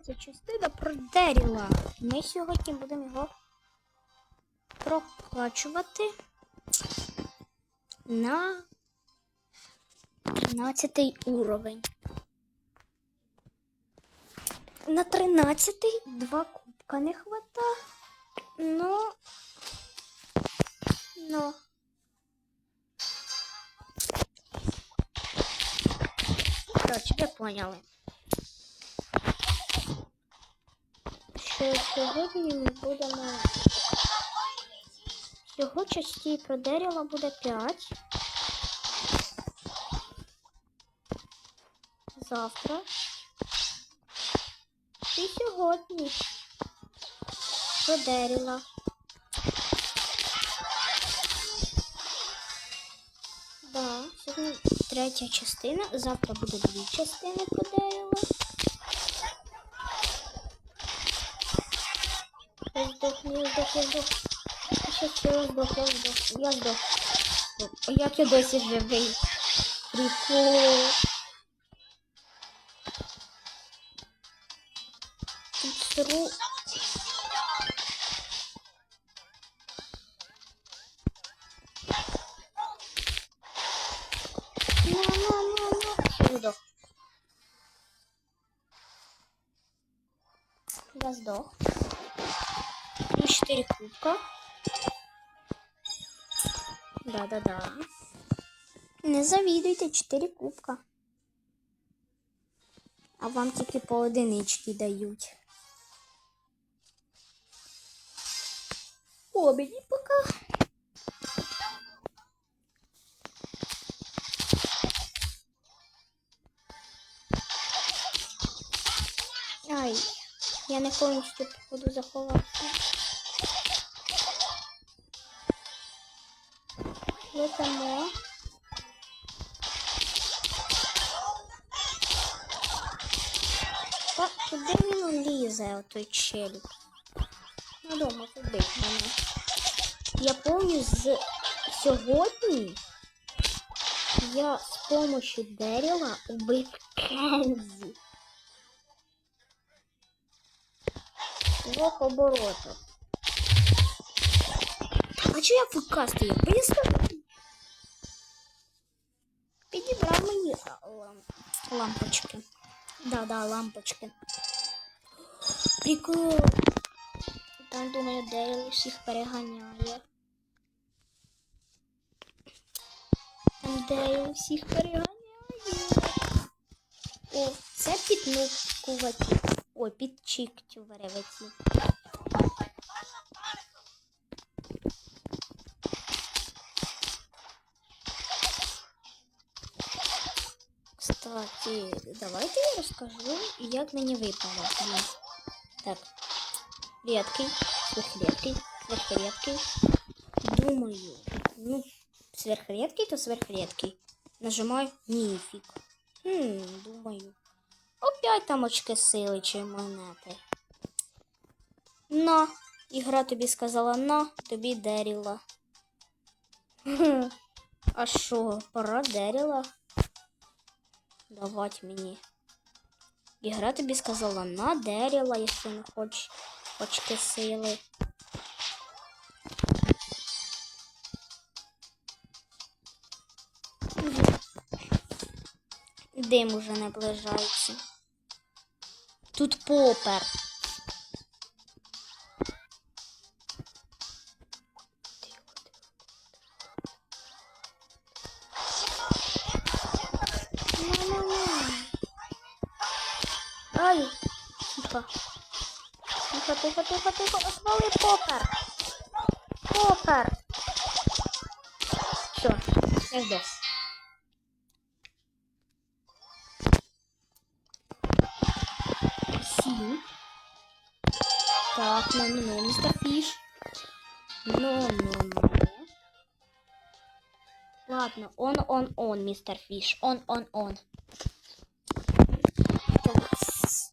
третя частина про Деріла. Ми сьогодні будемо його прокачувати на 13 уровень. На 13 два кубка не хвата. Ну. Ну. Короче, ви поняли. Сьогодні ми будемо. Всього частей про дерева буде 5. Завтра. І сьогодні. Про дерева. Да, сьогодні третя частина. Завтра буде дві частини про дерева. я сдох. Сейчас я сдох, я сдох, я сдох. Як я досі живий. Прикол. Тут. Сдох. Я сдох. И 4 кубка. Да-да-да. Не завідуйте 4 кубка. А вам тільки по одиничці дають. О, пока. Ай, я не повністю походу заховався. Летимо. Та куди він лізе, отой челюк? Ну, дома побить мене. Я помню з сьогодні я з помощью дерева убив Кензі. Двох оборотів. А чого я ФК стою? Поясни. Лампочки. Да-да, лампочки. Прикол. Там, думаю, Дейл всіх переганяє. Там Дейл всіх переганяє. О, це піднукуваті. Ой, підчіктюваревиці. Кстати, давайте я розкажу, як мені випало. Так. Редкий, сверхредкий, сверхредкий. Думаю, ну, сверхредкий, то сверхредкий. Нажимаю міфік. Хм, думаю. Опять там очки сили чи монети. На, ігра тобі сказала на, тобі деріла. А що, пора деріла? Давать мені. Ігра тобі сказала на деріла, якщо не хочеш очки сили. Дим уже наближається. Тут попер. Ай, тихо. Тихо, тихо, тихо, тихо. Отвали попер. Попер. Все, я здох. Сім. Так, ну, ну, ну, мистер Фіш. Ну, ну, ну. Ладно, он, он, он, мистер Фіш. Он, он, он.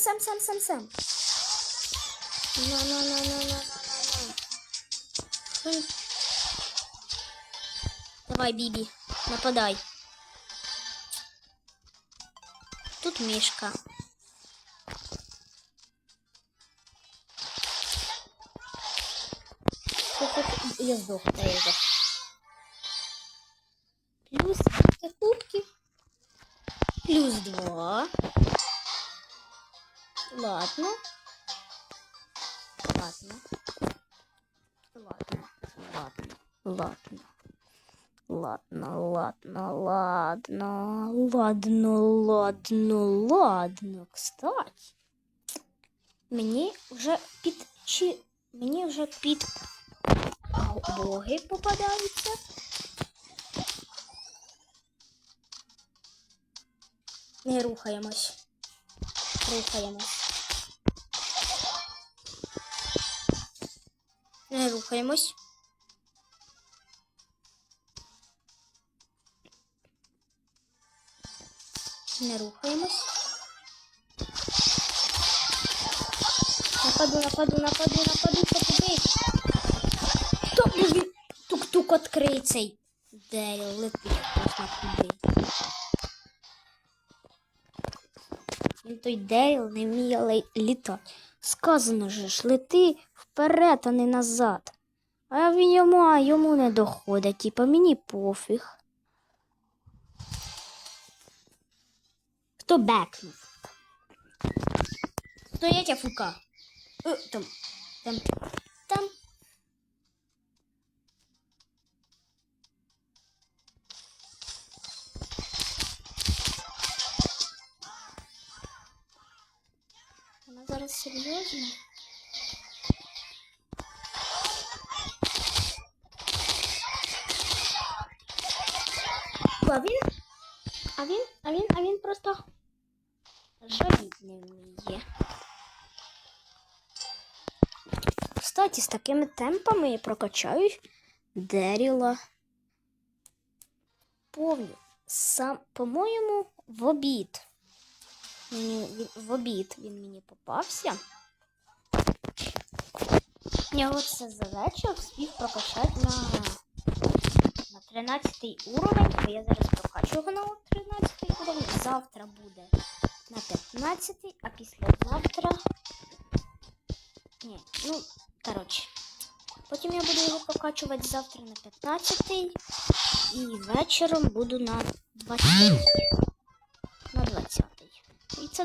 Сэм, Сэм, Сэм, Сэм. На, на, на, на, на, на, на. Давай, Биби, нападай. Тут Мишка. Я сдох, да, я сдох. Плюс закупки. Плюс два. Ладно. Ладно. Ладно. Ладно. Ладно. Ладно, ладно, ладно, ладно, ладно, ладно. Кстати, мені вже під чи мені вже під боги попадаються. Не рухаємось. Рухаємось. Не рухаємось. Не рухаємось. Нападу, нападу, нападу, нападу, попади. Хто б тук-тук відкриє цей Дейл летить просто куди. Він той Дейл не вміє літати. Сказано же ж, лети вперед, а не назад. А він йому, а йому не доходить, типа мені пофіг. Хто бекнув? Стоять АФК. фука. Там. Там. Вона зараз серйозно? А він? А він? А він? А він просто жаліть не вміє. Кстати, з такими темпами я прокачаюсь Деріла. Повні. Сам, по-моєму, в обід. Мені, він, в обід він мені попався. Я оце за вечір встиг прокачати на, на 13 уровень, бо я зараз прокачу його на 13 уровень. Завтра буде на 15, а післязавтра. Ні, ну, коротше. Потім я буду його прокачувати завтра на 15 і вечором буду на 20.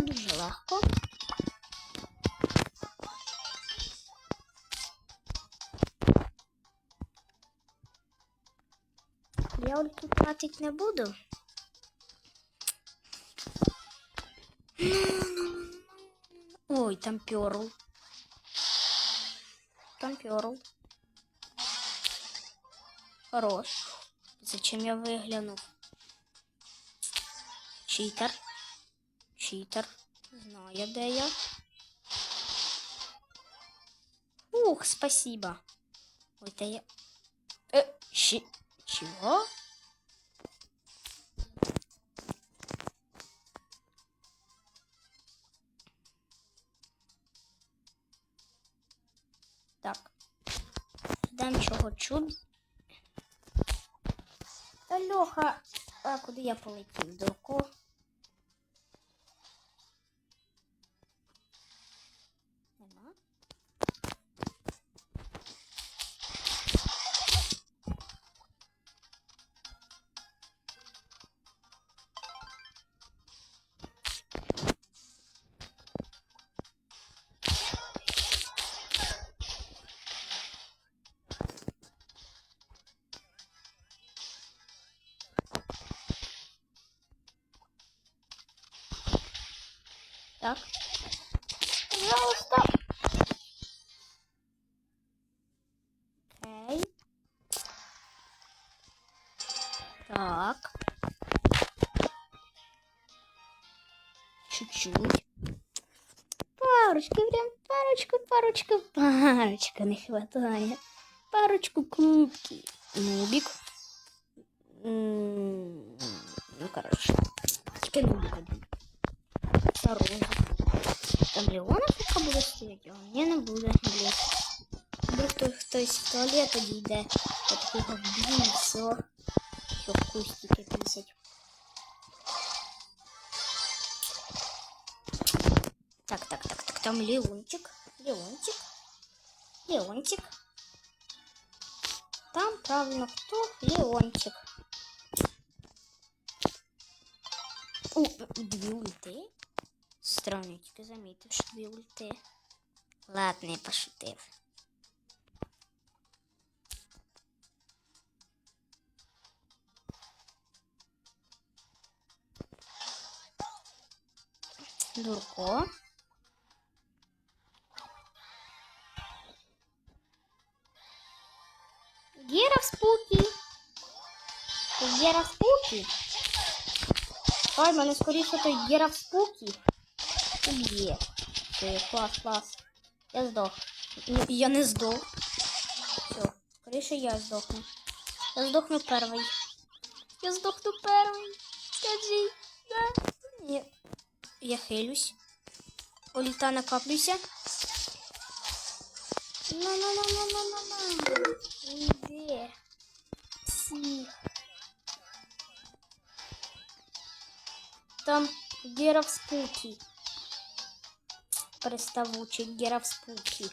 На 20. І це дуже легко. Я ульту тратить не буду. Ой, там перл. Там перл. Хорош. Зачем я выглянул? Читер. Читер. Знаю, де я. Ух, спасибо. Ой, да я... Э, щи... Чего? Так. Ждем чого чуд. Та Льоха, а куди я полетів? Дурко? Нема? Так. Пожалуйста. Окей. Так. чуть-чуть. Парочку, прям парочку, парочку, парочку не хватає. Парочку кубків. Нубик. М, Ну, короче. Тільки нубик один. Второй. Там Леона пока буде стояти, а мені не буде, блін. Вдруг хто- хтось в туалет підійде. Я такого вб'ю і все. Що в кустики писать. Так, так, так, так, там Леончик. Леончик. Леончик. Там правильно кто? Леончик. О, дві ульти. Странно, тільки замітив, що дві ульти. Ладно, я пошутив. Дурко. Гера в спуки. Гера в спуки. Ой, мене скоріше той Гера в спуки. Є. Все, клас, клас. Я здох. Ні, Я не здох. Все, скоріше я здохну. Я здохну перший. Я здохну перший. Скажи, да? Ні. Я хилюсь. Ульта накаплюся. На-на-на-на-на-на-на. Іде. Псих. Там Гера в. Приставучий Гера в спуки.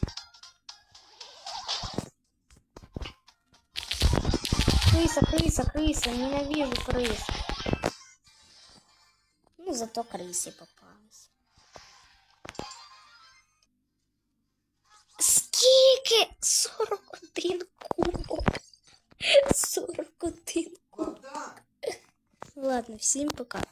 Крыса, крыса, крыса. Ненавижу крыс. Ну, зато крысы попались. Скільки? 41 кубок. 41 кубок. Ладно, всім пока.